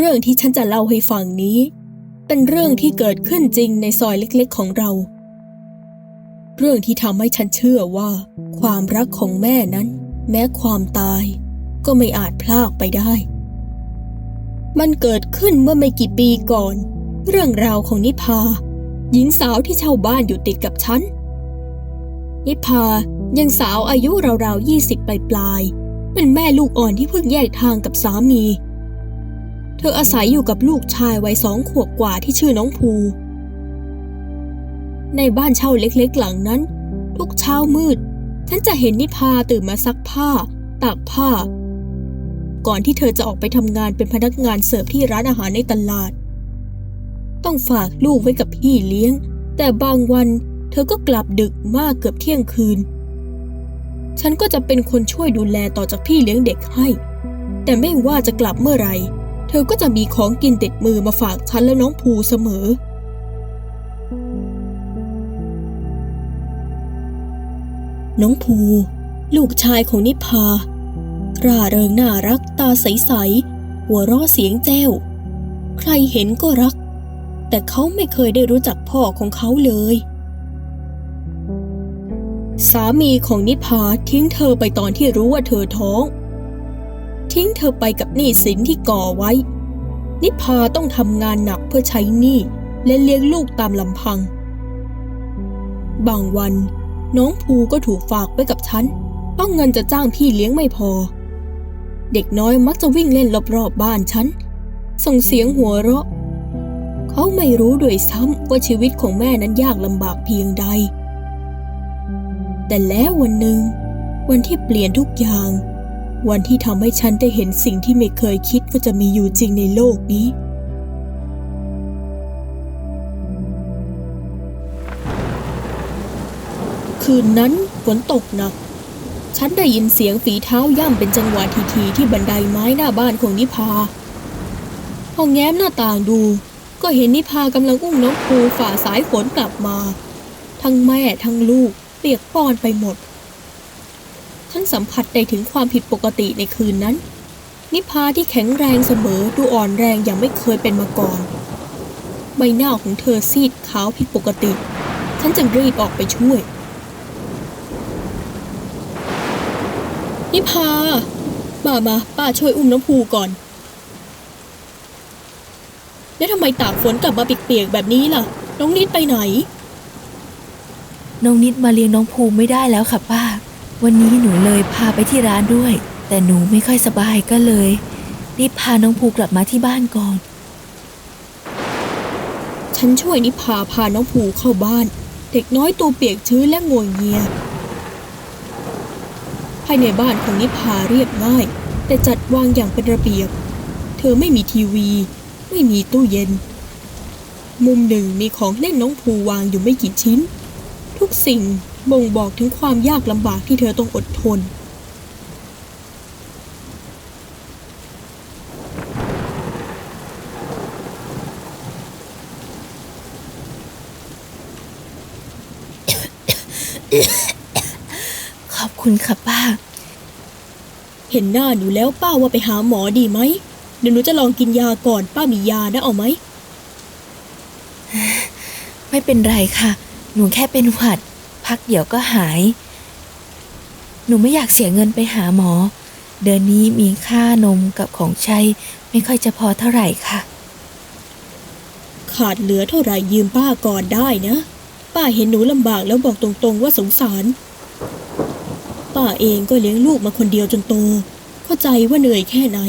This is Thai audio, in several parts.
เรื่องที่ฉันจะเล่าให้ฟังนี้ เป็นเรื่องที่เกิดขึ้นจริงในซอยเล็กๆ ของเรา เรื่องที่ทำให้ฉันเชื่อว่า ความรักของแม่นั้น แม้ความตาย ก็ไม่อาจพลากไปได้ มันเกิดขึ้นเมื่อไม่กี่ปีก่อน เรื่องราวของนิพา หญิงสาวที่เช่าบ้านอยู่ติดกับฉัน นิพายังสาวอายุราวๆยี่สิบปลายๆเป็นแม่ลูกอ่อนที่เพิ่งแยกทางกับสามีเเธออาศัยอยู่กับลูกชายวัยสองขวบกว่าที่ชื่อน้องภู ในบ้านเช่าเล็กๆหลังนั้น ทุกเช้ามืด ฉันจะเห็นนิพาตื่นมาซักผ้า ตากผ้า ก่อนที่เธอจะออกไปทำงานเป็นพนักงานเสิร์ฟที่ร้านอาหารในตลาด ต้องฝากลูกไว้กับพี่เลี้ยง แต่บางวันเธอก็กลับดึกมากเกือบเที่ยงคืน ฉันก็จะเป็นคนช่วยดูแลต่อจากพี่เลี้ยงเด็กให้ แต่ไม่ว่าจะกลับเมื่อไหร่ เธอก็จะมีของกินติดมือมาฝากฉันและน้องภูเสมอ น้องภู ลูกชายของนิพาร่าเริงน่ารักตาใส ๆ หัวเราะเสียงแจ้ว ใครเห็นก็รัก แต่เขาไม่เคยได้รู้จักพ่อของเขาเลย สามีของนิพาทิ้งเธอไปตอนที่รู้ว่าเธอท้อง ทิ้งเธอไปกับหนี้สินที่ก่อไว้ นิพาต้องทำงานหนักเพื่อใช้หนี้และเลี้ยงลูกตามลำพัง บางวัน น้องภูก็ถูกฝากไว้กับฉันเพราะเงินจะจ้างพี่เลี้ยงไม่พอ เด็กน้อยมักจะวิ่งเล่นรอบๆบบ้านฉัน ส่งเสียงหัวเราะ เขาไม่รู้ด้วยซ้ำว่าชีวิตของแม่นั้นยากลำบากเพียงใด แต่แล้ววันหนึ่งวันที่เปลี่ยนทุกอย่าง วันที่ทำให้ฉันได้เห็นสิ่งที่ไม่เคยคิดว่าจะมีอยู่จริงในโลกนี้ คืนนั้นฝนตกหนัก ฉันได้ยินเสียงฝีเท้าย่ำเป็นจังหวะทีๆที่บันไดไม้หน้าบ้านของนิพาพอแง้มหน้าต่างดู ก็เห็นนิพากำลังอุ้มน้องภูฝ่าสายฝนกลับมา ทั้งแม่ทั้งลูกเปียกปอนไปหมด ฉันสัมผัสได้ถึงความผิดปกติในคืนนั้น นิพาที่แข็งแรงเสมอดูอ่อนแรงอย่างไม่เคยเป็นมาก่อน ใบหน้าของเธอซีดขาวผิดปกติ ฉันจึงรีบออกไปช่วย นิพามามาป้าช่วยอุ้มน้ำพูก่อน แล้วทำไมตากฝนกลับมาเปียกๆแบบนี้ล่ะ น้องนิดไปไหน น้องนิดมาเลี้ยงน้องภูไม่ได้แล้วค่ะป้า วันนี้หนูเลยพาไปที่ร้านด้วย แต่หนูไม่ค่อยสบายก็เลยรีบพาน้องภูกลับมาที่บ้านก่อน ฉันช่วยนิพาพาน้องภูเข้าบ้าน เด็กน้อยตัวเปียกชื้นและงวงเงีย ภายในบ้านของนิพาเรียบง่าย แต่จัดวางอย่างเป็นระเบียบ เธอไม่มีทีวี ไม่มีตู้เย็น มุมหนึ่งมีของเล่นน้องภูวางอยู่ไม่กี่ชิ้น ทุกสิ่ง บ่งบอกถึงความยากลำบากที่เธอต้องอดทน ขอบคุณค่ะป้า เห็นหน้าหนูแล้วป้าว่าไปหาหมอดีไหมเดี๋ยวหนูจะลองกินยาก่อนป้ามียานะเอาไหม ไม่เป็นไรค่ะ หนูแค่เป็นหวัด พักเดี๋ยวก็หาย หนูไม่อยากเสียเงินไปหาหมอ เดือนนี้มีค่านมกับของใช้ไม่ค่อยจะพอเท่าไหร่ค่ะ ขาดเหลือเท่าไหร่ยืมป้าก่อนได้นะ ป้าเห็นหนูลำบากแล้วบอกตรงๆว่าสงสาร ป้าเองก็เลี้ยงลูกมาคนเดียวจนโต เข้าใจว่าเหนื่อยแค่ไหน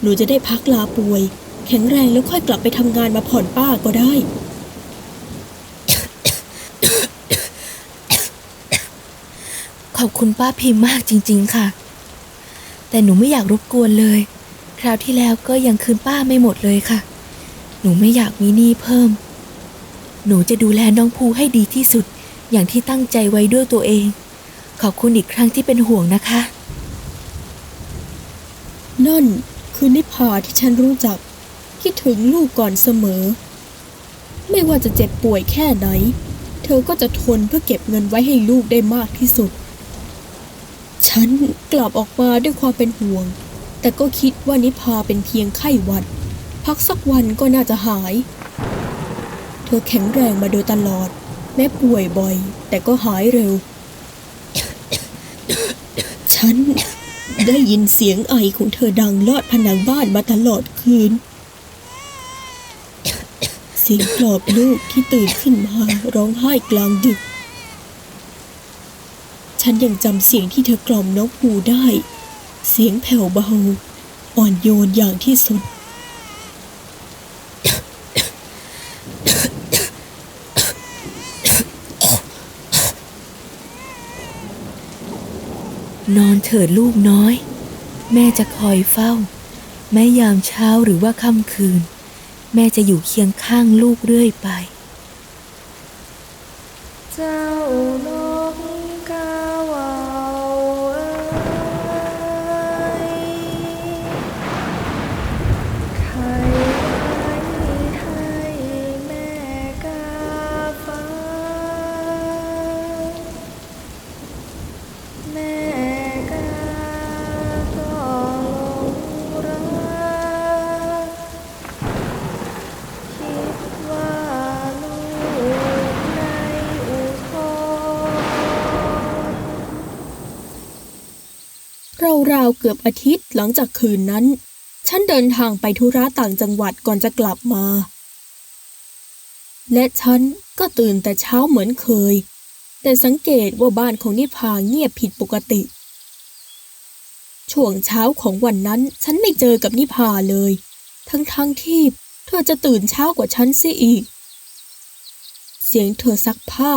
หนูจะได้พักลาป่วย แข็งแรงแล้วค่อยกลับไปทำงานมาผ่อนป้าก็ได้ ขอบคุณป้าพิมพ์มากจริง ๆ ค่ะ แต่หนูไม่อยากรบกวนเลย คราวที่แล้วก็ยังคืนป้าไม่หมดเลยค่ะ หนูไม่อยากมีหนี้เพิ่ม หนูจะดูแลน้องภูให้ดีที่สุด อย่างที่ตั้งใจไว้ด้วยตัวเอง ขอบคุณอีกครั้งที่เป็นห่วงนะคะนั่นคือนิพาที่ฉันรู้จัก คิดถึงลูกก่อนเสมอ ไม่ว่าจะเจ็บป่วยแค่ไหน เธอก็จะทนเพื่อเก็บเงินไว้ให้ลูกได้มากที่สุด ฉันกลับออกมาด้วยความเป็นห่วง แต่ก็คิดว่านิพาเป็นเพียงไข้หวัด พักสักวันก็น่าจะหาย เธอแข็งแรงมาโดยตลอด แม้ป่วยบ่อย แต่ก็หายเร็ว ฉันได้ยินเสียงไอของเธอดังลอดผนังบ้านมาตลอดคืน เสียงปลอบลูกที่ตื่นขึ้นมาร้องไห้กลางดึก ฉันยังจำเสียงที่เธอกล่อมน้องภูได้ เสียงแผ่วเบา อ่อนโยนอย่างที่สุด นอนเถิดลูกน้อย แม่จะคอยเฝ้า แม้ยามเช้าหรือว่าค่ำคืน แม่จะอยู่เคียงข้างลูกเรื่อยไป ราวๆเกือบอาทิตย์หลังจากคืนนั้น ฉันเดินทางไปธุระต่างจังหวัดก่อนจะกลับมา และฉันก็ตื่นแต่เช้าเหมือนเคย แต่สังเกตว่าบ้านของนิพาเงียบผิดปกติ ช่วงเช้าของวันนั้นฉันไม่เจอกับนิพาเลย ทั้งๆทที่เธอจะตื่นเช้ากว่าฉันเสียอีก เสียงเธอซักผ้า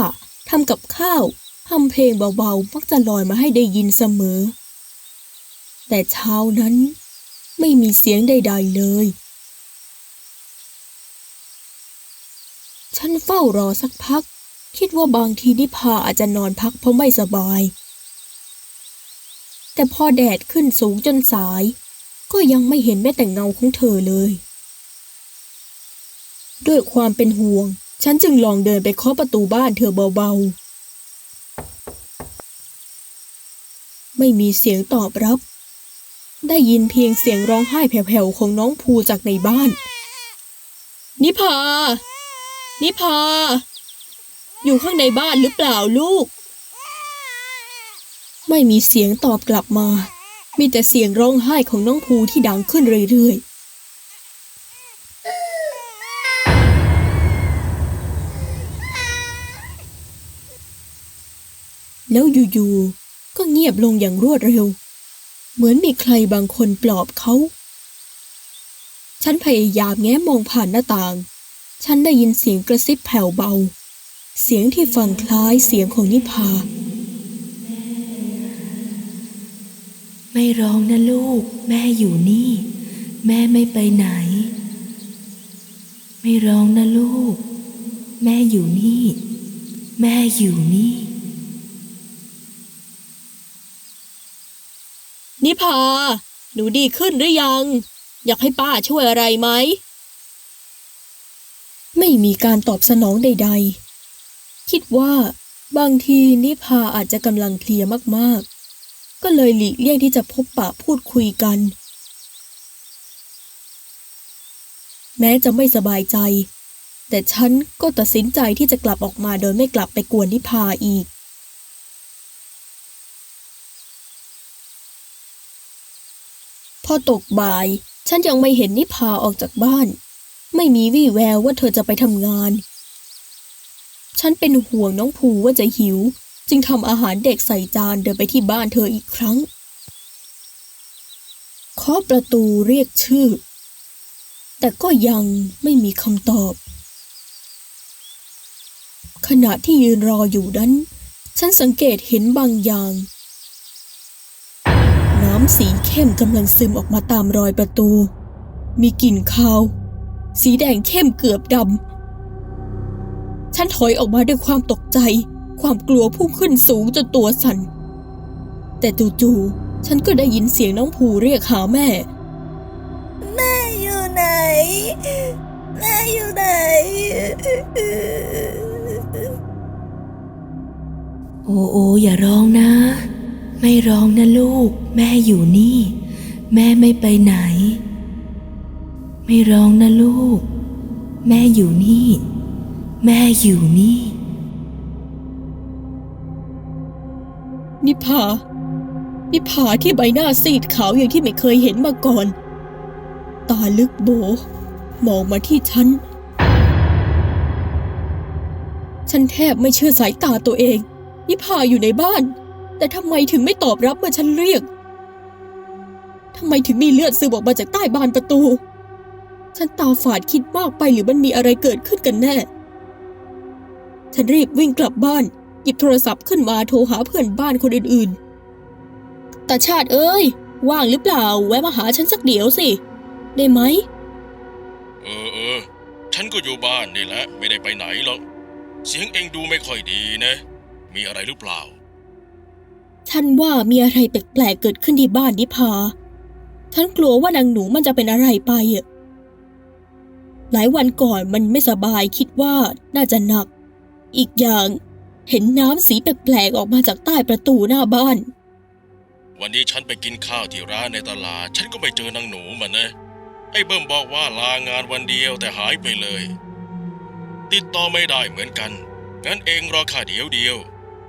ทำกับข้าวทำเพลงเบาๆ มักจะลอยมาให้ได้ยินเสมอ แต่เช้านั้นไม่มีเสียงใด ๆเลย ฉันเฝ้ารอสักพัก คิดว่าบางทีนิพาอาจจะนอนพักเพราะไม่สบาย แต่พอแดดขึ้นสูงจนสาย ก็ยังไม่เห็นแม้แต่เงาของเธอเลย ด้วยความเป็นห่วง ฉันจึงลองเดินไปเคาะประตูบ้านเธอเบาๆไม่มีเสียงตอบรับ ได้ยินเพียงเสียงร้องไห้แผ่วๆของน้องภูจากในบ้าน นิพา นิพา อยู่ข้างในบ้านหรือเปล่าลูก ไม่มีเสียงตอบกลับมา มีแต่เสียงร้องไห้ของน้องภูที่ดังขึ้นเรื่อยๆแล้วอยู่ๆ ก็เงียบลงอย่างรวดเร็ว เหมือนมีใครบางคนปลอบเขา ฉันพยายามแง้มองผ่านหน้าต่าง ฉันได้ยินเสียงกระซิบแผ่วเบา เสียงที่ฟังคล้ายเสียงของนิพา ไม่ร้องนะลูก แม่อยู่นี่ แม่ไม่ไปไหน ไม่ร้องนะลูก แม่อยู่นี่ แม่อยู่นี่ นิพา หนูดีขึ้นหรือยัง อยากให้ป้าช่วยอะไรไหม ไม่มีการตอบสนองใด ๆ คิดว่า บางทีนิพาอาจจะกำลังเพลียมากๆ ก็เลยหลีกเลี่ยงที่จะพบปะพูดคุยกัน แม้จะไม่สบายใจ แต่ฉันก็ตัดสินใจที่จะกลับออกมาโดยไม่กลับไปกวนนิพาอีก อตกบ่าย ฉันยังไม่เห็นนิพาออกจากบ้าน ไม่มีวี่แววว่าเธอจะไปทำงาน ฉันเป็นห่วงน้องภูว่าจะหิว จึงทำอาหารเด็กใส่จานเดินไปที่บ้านเธออีกครั้งเคาะประตูเรียกชื่อ แต่ก็ยังไม่มีคำตอบ ขณะที่ยืนรออยู่นั้น ฉันสังเกตเห็นบางอย่าง สีเข้มกำลังซึมออกมาตามรอยประตู มีกลิ่นคาว สีแดงเข้มเกือบดำ ฉันถอยออกมาด้วยความตกใจ ความกลัวพุ่งขึ้นสูงจนตัวสั่น แต่จู่ๆ ฉันก็ได้ยินเสียงน้องภูเรียกหาแม่ แม่อยู่ไหน แม่อยู่ไหน โอ้โออย่าร้องนะ ไม่ร้องนะลูก แม่อยู่นี่ แม่ไม่ไปไหน ไม่ร้องนะลูก แม่อยู่นี่ แม่อยู่นี่ นิพา นิพาที่ใบหน้าซีดขาวอย่างที่ไม่เคยเห็นมาก่อน ตาลึกโบ มองมาที่ฉัน ฉันแทบไม่เชื่อสายตาตัวเอง นิพาอยู่ในบ้าน แต่ทำไมถึงไม่ตอบรับเมื่อฉันเรียกทำไมถึงมีเลือดซึมออกมาจากใต้บานประตู ฉันตาฝาดคิดมากไปหรือมันมีอะไรเกิดขึ้นกันแน่ ฉันรีบวิ่งกลับบ้าน หยิบโทรศัพท์ขึ้นมาโทรหาเพื่อนบ้านคนอื่นๆตาชาติเอ้ย ว่างหรือเปล่า แวะมาหาฉันสักเดี๋ยวสิ ได้ไหม เออเออ ฉันก็อยู่บ้านนี่แหละ ไม่ได้ไปไหนหรอก เสียงเองดูไม่ค่อยดีนะ มีอะไรหรือเปล่า ฉันว่ามีอะไรแปลกๆเกิดขึ้นที่บ้านนิพา ฉันกลัวว่านางหนูมันจะเป็นอะไรไปอะหลายวันก่อนมันไม่สบายคิดว่าน่าจะหนัก อีกอย่างเห็นน้ำสีแปลกๆออกมาจากใต้ประตูหน้าบ้าน วันนี้ฉันไปกินข้าวที่ร้านในตลาด ฉันก็ไม่เจอนางหนูมันนะไอ้เบิ้มบอกว่าลางานวันเดียวแต่หายไปเลย ติดต่อไม่ได้เหมือนกัน งั้นเองรอข้าเดียวเดียว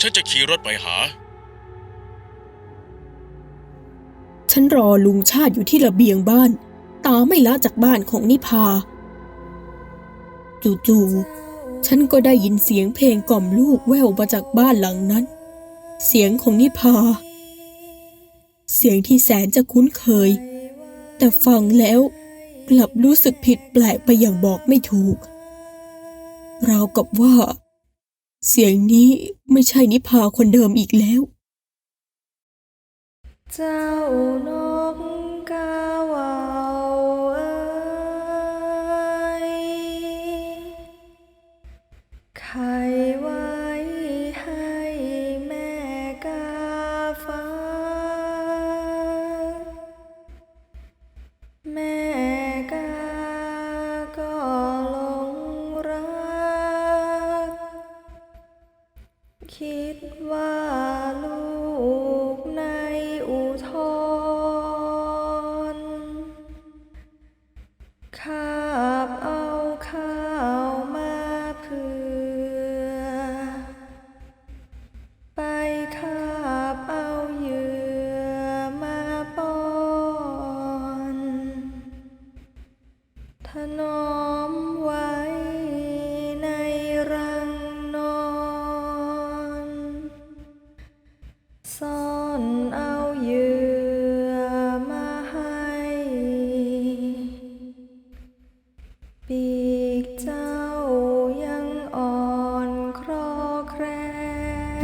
ฉันจะขี่รถไปหา ฉันรอลุงชาติอยู่ที่ระเบียงบ้าน ตาไม่ละจากบ้านของนิพา จู่ๆฉันก็ได้ยินเสียงเพลงกล่อมลูกแว่วมาจากบ้านหลังนั้น เสียงของนิพา เสียงที่แสนจะคุ้นเคย แต่ฟังแล้วกลับรู้สึกผิดแปลกไปอย่างบอกไม่ถูก ราวกับว่า เสียงนี้ไม่ใช่นิพาคนเดิมอีกแล้ว เจ้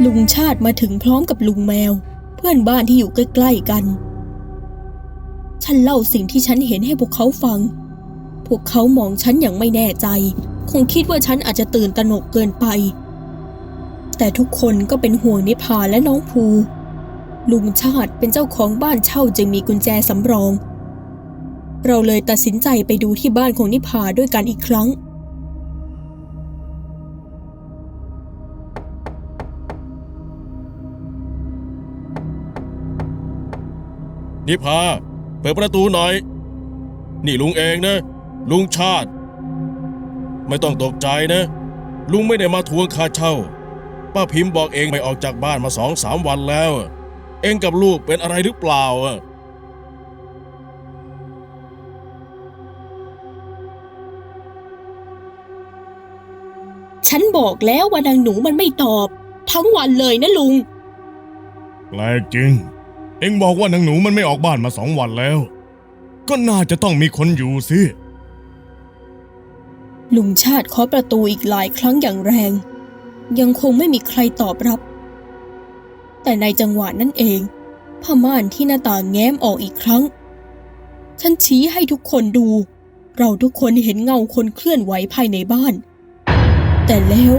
ลุงชาติมาถึงพร้อมกับลุงแมว เพื่อนบ้านที่อยู่ใกล้ๆกัน ฉันเล่าสิ่งที่ฉันเห็นให้พวกเขาฟัง พวกเขามองฉันอย่างไม่แน่ใจ คงคิดว่าฉันอาจจะตื่นตระหนกเกินไป แต่ทุกคนก็เป็นห่วงนิพาและน้องภู ลุงชาติเป็นเจ้าของบ้านเช่าจึงมีกุญแจสำรอง เราเลยตัดสินใจไปดูที่บ้านของนิพาด้วยกันอีกครั้ง นิพา เปิดประตูหน่อย นี่ลุงเองนะ ลุงชาติ ไม่ต้องตกใจนะ ลุงไม่ได้มาทวงค่าเช่า ป้าพิมพ์บอกเองไม่ออกจากบ้านมาสองสามวันแล้ว เองกับลูกเป็นอะไรหรือเปล่าอะฉันบอกแล้วว่านางหนูมันไม่ตอบ ทั้งวันเลยนะลุง แปลกจริง เอ็งบอกว่านางหนูมันไม่ออกบ้านมาสองวันแล้ว ก็น่าจะต้องมีคนอยู่สิลุงชาติเคาะประตูอีกหลายครั้งอย่างแรง ยังคงไม่มีใครตอบรับ แต่ในจังหวะนั้นเองผ้าม่านที่หน้าต่างแง้มออกอีกครั้ง ฉันชี้ให้ทุกคนดู เราทุกคนเห็นเงาคนเคลื่อนไหวภายในบ้าน แต่แล้ว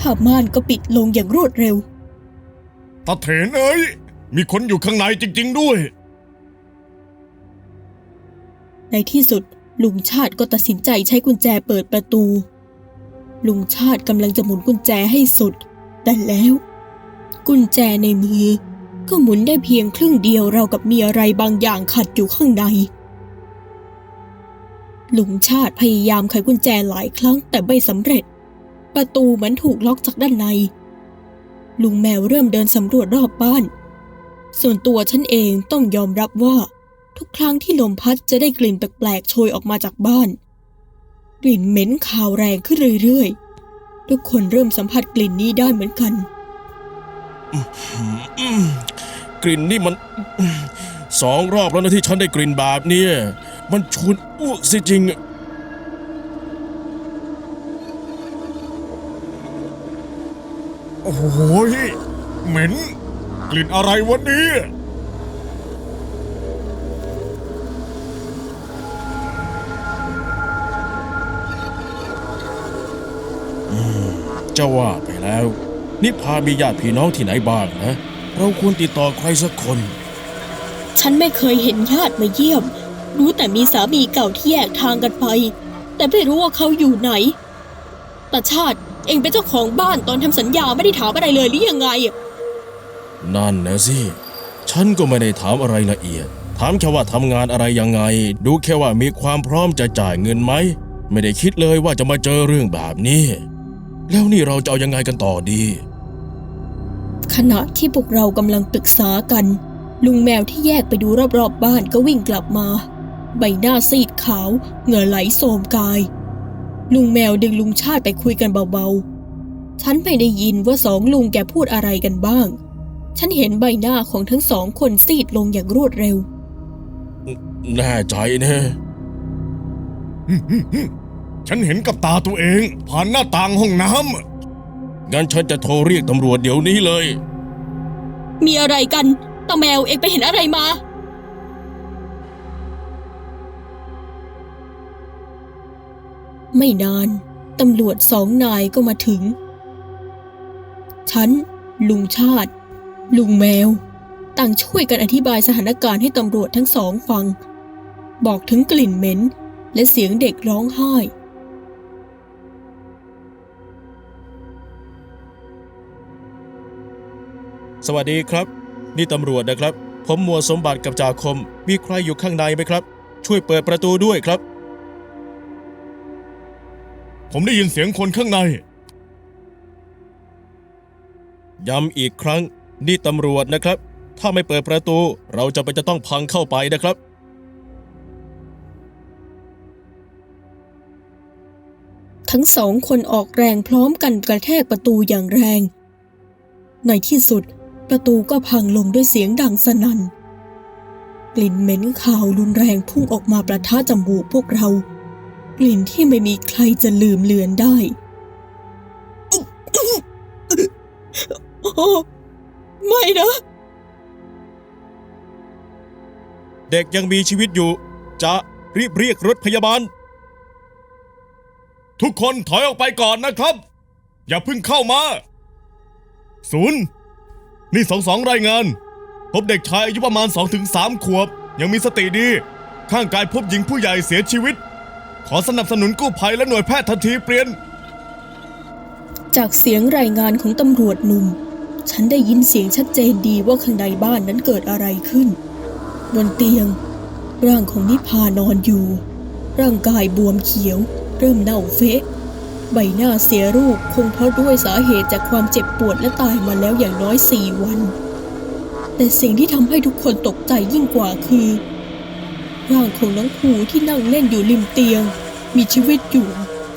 ผ้าม่านก็ปิดลงอย่างรวดเร็วตาเถนเอ้ย มีคนอยู่ข้างในจริง ๆ ด้วย ในที่สุดลุงชาติก็ตัดสินใจใช้กุญแจเปิดประตู ลุงชาติกำลังจะหมุนกุญแจให้สุด แต่แล้ว กุญแจในมือ ก็หมุนได้เพียงครึ่งเดียวเรากับมีอะไรบางอย่างขัดอยู่ข้างใน ลุงชาติพยายามไขกุญแจหลายครั้งแต่ไม่สำเร็จ ประตูเหมือนถูกล็อกจากด้านใน ลุงแมวเริ่มเดินสำรวจรอบบ้าน ส่วนตัวฉันเองต้องยอมรับว่า ทุกครั้งที่ลมพัดจะได้กลิ่นแปลกๆโชยออกมาจากบ้าน กลิ่นเหม็นคาวแรงขึ้นเรื่อยๆ ทุกคนเริ่มสัมผัสกลิ่นนี้ได้เหมือนกัน กลิ่นนี่มันสองรอบแล้วนะที่ฉันได้กลิ่นแบบนี้มันชวนอ้วกสิจริงโอ้โหยเหม็น กลิ่นอะไรวะเนี่ยจะว่าไปแล้ว นิพามีญาติพี่น้องที่ไหนบ้างนะ เราควรติดต่อใครสักคน ฉันไม่เคยเห็นญาติมาเยี่ยม รู้แต่มีสามีเก่าที่แยกทางกันไป แต่ไม่รู้ว่าเขาอยู่ไหนตาชาติเองเป็นเจ้าของบ้านตอนทำสัญญาไม่ได้ถามอะไรเลยหรือยังไง นั่นนะสิ ฉันก็ไม่ได้ถามอะไรละเอียด ถามแค่ว่าทำงานอะไรยังไง ดูแค่ว่ามีความพร้อมจะจ่ายเงินไหม ไม่ได้คิดเลยว่าจะมาเจอเรื่องแบบนี้ แล้วนี่เราจะเอายังไงกันต่อดี ขณะที่พวกเรากำลังปรึกษากัน ลุงแมวที่แยกไปดูรอบๆบบ้านก็วิ่งกลับมา ใบหน้าซีดขาว เหงื่อไหลโสมกาย ลุงแมวดึงลุงชาติไปคุยกันเบาๆ ฉันไม่ได้ยินว่าสองลุงแกพูดอะไรกันบ้าง ฉันเห็นใบหน้าของทั้งสองคนซีดลงอย่างรวดเร็ว แน่ใจนะฉันเห็นกับตาตัวเอง ผ่านหน้าต่างห้องน้งั้นฉันจะโทรเรียกตำรวจเดี๋ยวนี้เลย มีอะไรกันตาแมวเองไปเห็นอะไรมา ไม่นาน ตำรวจสองนายก็มาถึง ฉัน ลุงชาติ ลุงแมว ต่างช่วยกันอธิบายสถานการณ์ให้ตำรวจทั้งสองฟัง บอกถึงกลิ่นเหม็น และเสียงเด็กร้องไห้ สวัสดีครับ นี่ตำรวจนะครับ ผมหมัวดสมบัติกับจ่าคม มีใครอยู่ข้างในไหมครับ ช่วยเปิดประตูด้วยครับำผมได้ยินเสียงคนข้างใน ย้ำอีกครั้ง นี่ตำรวจนะครับ ถ้าไม่เปิดประตูเราจะไปนจะต้องพังเข้าไปนะครับ ทั้งสองคนออกแรงพร้อมกันกระแทกประตูอย่างแรง ในที่สุด ประตูก็พังลงด้วยเสียงดังสนั่น กลิ่นเหม็นคาวรุนแรงพุ่งออกมาประท่าจมูกพวกเรา กลิ่นที่ไม่มีใครจะลืมเลือนได้โอ้ ไม่นะ เด็กยังมีชีวิตอยู่ จะรีบเรียกรถพยาบาล ทุกคนถอยออกไปก่อนนะครับ อย่าเพิ่งเข้ามา ศูนย์ นี่สองสองรายงาน พบเด็กชายอายุประมาณ 2-3 ขวบ ยังมีสติดี ข้างกายพบหญิงผู้ใหญ่เสียชีวิต ขอสนับสนุนกู้ภัยและหน่วยแพทย์ทันทีเปลี่ยน จากเสียงรายงานของตำรวจหนุ่ม ฉันได้ยินเสียงชัดเจนดีว่าข้างในบ้านนั้นเกิดอะไรขึ้น บนเตียง ร่างของนิพานอนอยู่ ร่างกายบวมเขียว เริ่มเน่าเฟะ ใบหน้าเสียรูปคงเพราะด้วยสาเหตุจากความเจ็บปวดและตายมาแล้วอย่างน้อยสี่วัน แต่สิ่งที่ทำให้ทุกคนตกใจยิ่งกว่าคือ ร่างของน้องภูที่นั่งเล่นอยู่ริมเตียง มีชีวิตอยู่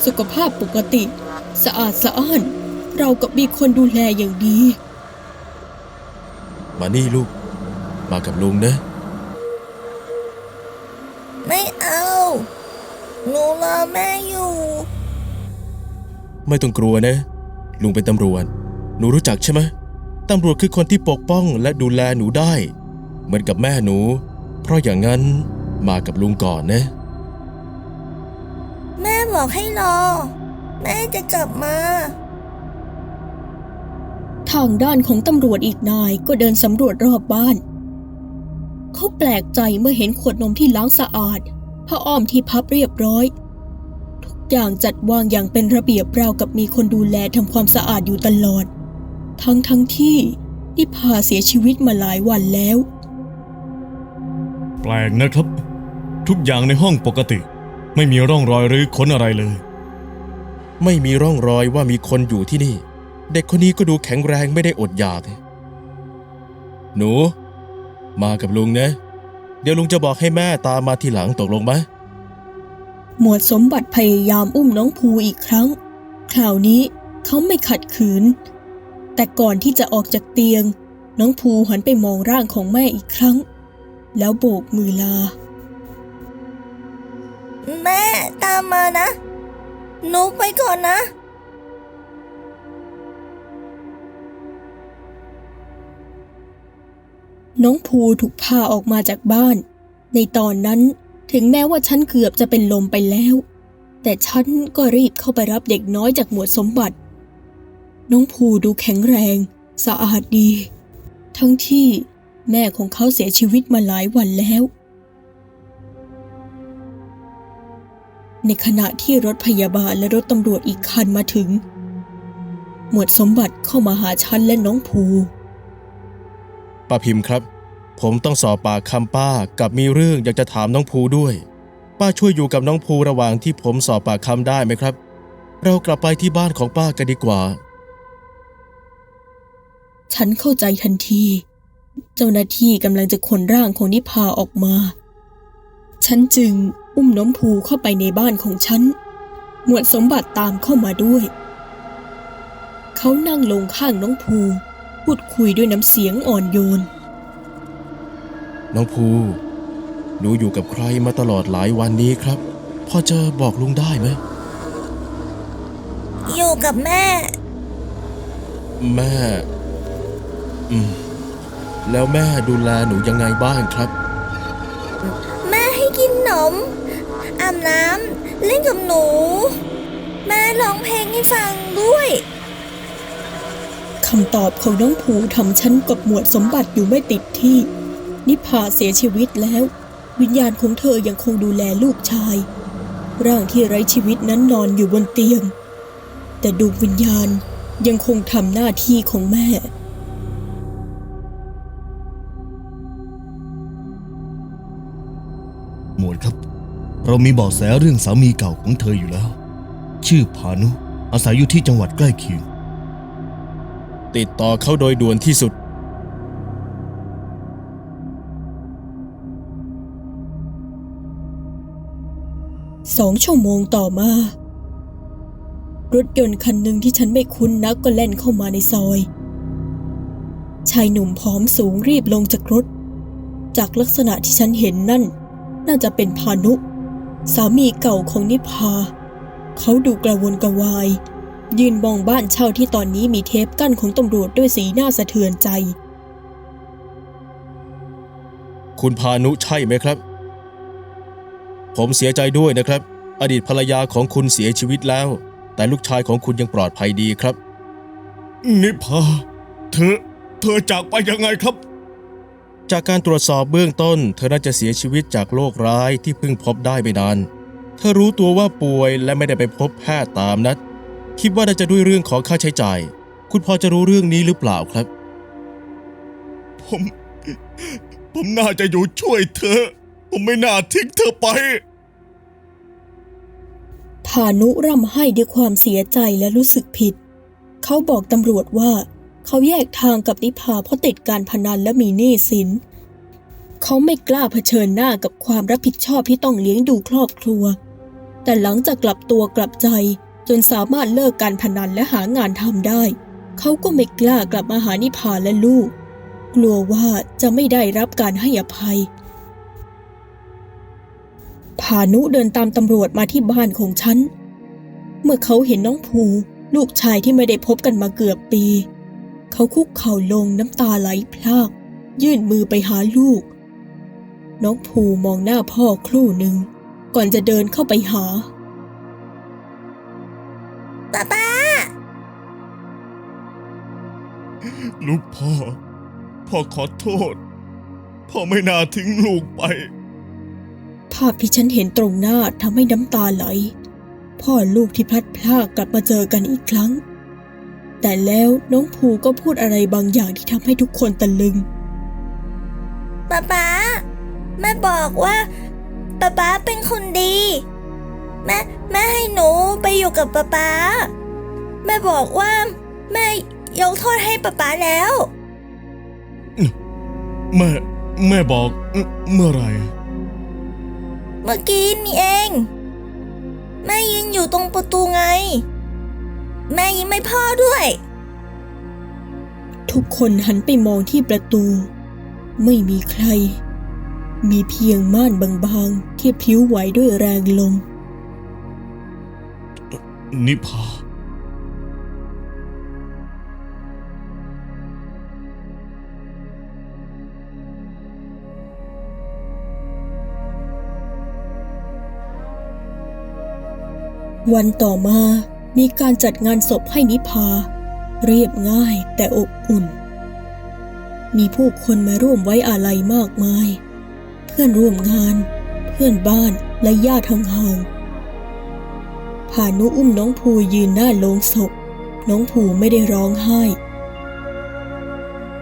สุขภาพปกติ สะอาดสะอ้านเรากับมีคนดูแลอย่างดี มานี่ลูก มากับลุงนะ ไม่เอา หนูรอแม่อยู่ ไม่ต้องกลัวนะ ลุงเป็นตำรวจ หนูรู้จักใช่ไหมตำรวจคือคนที่ปกป้องและดูแลหนูได้ เหมือนกับแม่หนู เพราะอย่างนั้นมากับลุงก่อนนะ แม่บอกให้รอ แม่จะกลับมา ทางด้านของตำรวจอีกนายก็เดินสำรวจรอบบ้าน เขาแปลกใจเมื่อเห็นขวดนมที่ล้างสะอาดผ้าอ้อมที่พับเรียบร้อย ทุกอย่างจัดวางอย่างเป็นระเบียบราวกับมีคนดูแลทำความสะอาดอยู่ตลอด ทั้งทั้งที่นิพาเสียชีวิตมาหลายวันแล้ว แปลกนะครับ ทุกอย่างในห้องปกติ ไม่มีร่องรอยหรือค้นอะไรเลย ไม่มีร่องรอยว่ามีคนอยู่ที่นี่ เด็กคนนี้ก็ดูแข็งแรงไม่ได้อดอยาก หนู มากับลุงนะ เดี๋ยวลุงจะบอกให้แม่ตามมาทีหลังตกลงไหมหมวดสมบัติพยายามอุ้มน้องภูอีกครั้ง คราวนี้เขาไม่ขัดขืน แต่ก่อนที่จะออกจากเตียง น้องภูหันไปมองร่างของแม่อีกครั้ง แล้วโบกมือลา แม่ตามมานะ หนูไปก่อนนะ น้องภูถูกพาออกมาจากบ้าน ในตอนนั้นถึงแม้ว่าฉันเกือบจะเป็นลมไปแล้ว แต่ฉันก็รีบเข้าไปรับเด็กน้อยจากหมวดสมบัติ น้องภูดูแข็งแรง สะอาดดี ทั้งที่แม่ของเขาเสียชีวิตมาหลายวันแล้ว ในขณะที่รถพยาบาลและรถตำรวจอีกคันมาถึง หมวดสมบัติเข้ามาหาฉันและน้องภู ป้าพิมพ์ครับ ผมต้องสอบปากคำป้ากับมีเรื่องอยากจะถามน้องภูด้วย ป้าช่วยอยู่กับน้องภูระหว่างที่ผมสอบปากคำได้ไหมครับ เรากลับไปที่บ้านของป้ากันดีกว่า ฉันเข้าใจทันที เจ้าหน้าที่กำลังจะขนร่างของนิพาออกมา ฉันจึงอุ้มน้องภูเข้าไปในบ้านของฉัน หมวดสมบัติตามเข้ามาด้วย เขานั่งลงข้างน้องภู พูดคุยด้วยน้ำเสียงอ่อนโยน น้องภูหนูอยู่กับใครมาตลอดหลายวันนี้ครับพอจะบอกลุงได้ไหม อยู่กับแม่ แม่ อืม แล้วแม่ดูแลหนูยังไงบ้างครับ แม่ให้กินขนมอาบน้ำเล่นกับหนู แม่ร้องเพลงให้ฟังด้วย คำตอบของน้องภูทำฉันกับหมวดสมบัติอยู่ไม่ติดที่ นิพาเสียชีวิตแล้ว วิญญาณของเธอยังคงดูแลลูกชาย ร่างที่ไร้ชีวิตนั้นนอนอยู่บนเตียง แต่ดวงวิญญาณยังคงทำหน้าที่ของแม่หมวดครับ เรามีเบาะแสเรื่องสามีเก่าของเธออยู่แล้ว ชื่อพานุ อาศัยอยู่ที่จังหวัดใกล้เคียง ติดต่อเขาโดยด่วนที่สุด สองชั่วโมงต่อมา รถยนต์คันหนึ่งที่ฉันไม่คุ้นนักก็แล่นเข้ามาในซอย ชายหนุ่มผอมสูงรีบลงจากรถ จากลักษณะที่ฉันเห็นนั่น น่าจะเป็นพานุ สามีเก่าของนิพา เขาดูกระวนกระวาย ยืนมองบ้านเช่าที่ตอนนี้มีเทปกั้นของตำรวจด้วยสีหน้าสะเทือนใจ คุณพานุใช่ไหมครับ ผมเสียใจด้วยนะครับ อดีตภรรยาของคุณเสียชีวิตแล้ว แต่ลูกชายของคุณยังปลอดภัยดีครับ นิพา เธอ เธอจากไปยังไงครับ จากการตรวจสอบเบื้องต้น เธอน่าจะเสียชีวิตจากโรคร้ายที่เพิ่งพบได้ไม่นาน เธอรู้ตัวว่าป่วยและไม่ได้ไปพบแพทย์ตามนัด คิดว่าน่าจะด้วยเรื่องของค่าใช้จ่าย คุณพอจะรู้เรื่องนี้หรือเปล่าครับ ผม ผมน่าจะอยู่ช่วยเธอ ผมไม่น่าทิ้งเธอไปพานุร่ำไห้ด้วยความเสียใจและรู้สึกผิด เขาบอกตำรวจว่า เขาแยกทางกับนิพาเพราะติดการพนันและมีหนี้สิน เขาไม่กล้าเผชิญหน้ากับความรับผิดชอบที่ต้องเลี้ยงดูครอบครัว แต่หลังจากกลับตัวกลับใจ จนสามารถเลิกการพนันและหางานทำได้ เขาก็ไม่กล้ากลับมาหานิพาและลูก กลัวว่าจะไม่ได้รับการให้อภัยพานุเดินตามตำรวจมาที่บ้านของฉัน เมื่อเขาเห็นน้องภู ลูกชายที่ไม่ได้พบกันมาเกือบปี เขาคุกเข่าลงน้ำตาไหลพราก ยื่นมือไปหาลูก น้องภูมองหน้าพ่อครู่หนึ่ง ก่อนจะเดินเข้าไปหา ลูกพ่อ พ่อขอโทษ พ่อไม่น่าทิ้งลูกไป ภาพที่ฉันเห็นตรงหน้าทำให้น้ำตาไหล พ่อลูกที่พลัดพรากกลับมาเจอกันอีกครั้ง แต่แล้วน้องภูก็พูดอะไรบางอย่างที่ทำให้ทุกคนตะลึงป๊าป๊าแม่บอกว่าป๊าป๊าเป็นคนดี แม่แม่ให้หนูไปอยู่กับป๊าป๊าแม่บอกว่าแม่ ยกโทษให้ป๊าป๊าแล้ว แม่แม่บอกเมื่อไหร่เมื่อกี้นี่เอง แม่ยืนอยู่ตรงประตูไง แม่ยิ้มให้พ่อด้วย ทุกคนหันไปมองที่ประตู ไม่มีใคร มีเพียงม่านบางๆ ที่พลิ้วไหวด้วยแรงลมนิพา วันต่อมามีการจัดงานศพให้นิพา เรียบง่ายแต่อบอุ่น มีผู้คนมาร่วมไว้อาลัยมากมาย เพื่อนร่วมงาน เพื่อนบ้านและญาติห่างๆพานุอุ้มน้องภูยืนหน้าโลงศพ น้องภูไม่ได้ร้องไห้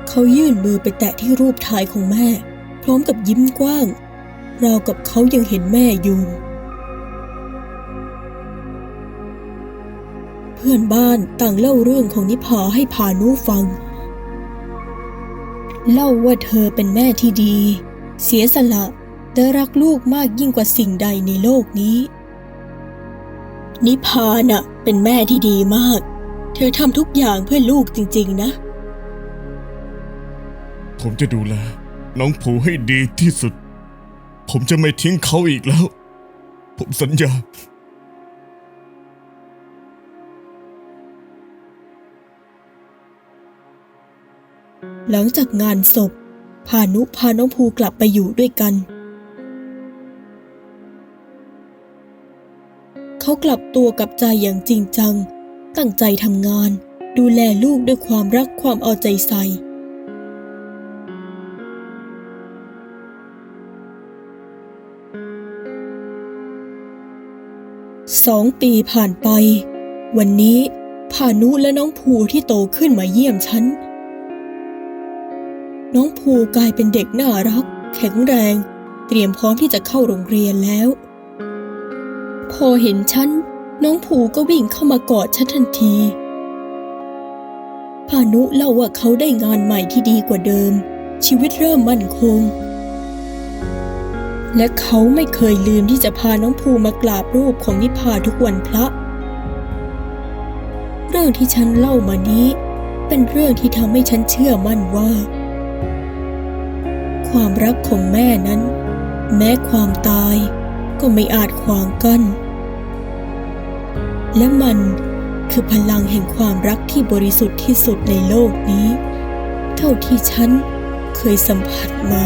เขายื่นมือไปแตะที่รูปถ่ายของแม่ พร้อมกับยิ้มกว้าง ราวกับเขายังเห็นแม่อยู่ พื่อนบ้านต่างเล่าเรื่องของนิพาให้พานุฟัง เล่าว่าเธอเป็นแม่ที่ดี เสียสละแต่รักลูกมากยิ่งกว่าสิ่งใดในโลกนี้ นิพาน่ะเป็นแม่ที่ดีมาก เธอทำทุกอย่างเพื่อลูกจริง ๆ นะ ผมจะดูแลน้องผูให้ดีที่สุด ผมจะไม่ทิ้งเขาอีกแล้ว ผมสัญญา หลังจากงานศพ พานุพาน้องภูกลับไปอยู่ด้วยกัน เขากลับตัวกับใจอย่างจริงจัง ตั้งใจทำงาน ดูแลลูกด้วยความรักความเอาใจใส่ สองปีผ่านไป วันนี้พานุและน้องภูที่โตขึ้นมาเยี่ยมฉัน น้องภูกลายเป็นเด็กน่ารัก แข็งแรง เตรียมพร้อมที่จะเข้าโรงเรียนแล้ว พอเห็นฉัน น้องภูก็วิ่งเข้ามากอดฉันทันทีพานุเล่าว่าเขาได้งานใหม่ที่ดีกว่าเดิม ชีวิตเริ่มมั่นคง และเขาไม่เคยลืมที่จะพาน้องภูมากราบรูปของนิพาทุกวันพระ เรื่องที่ฉันเล่ามานี้ เป็นเรื่องที่ทำให้ฉันเชื่อมั่นว่า ความรักของแม่นั้น แม้ความตายก็ไม่อาจขวางกัน้น และมันคือพลังแห่งความรักที่บริสุทธิ์ที่สุดในโลกนี้ เท่าที่ฉันเคยสัมผัสมา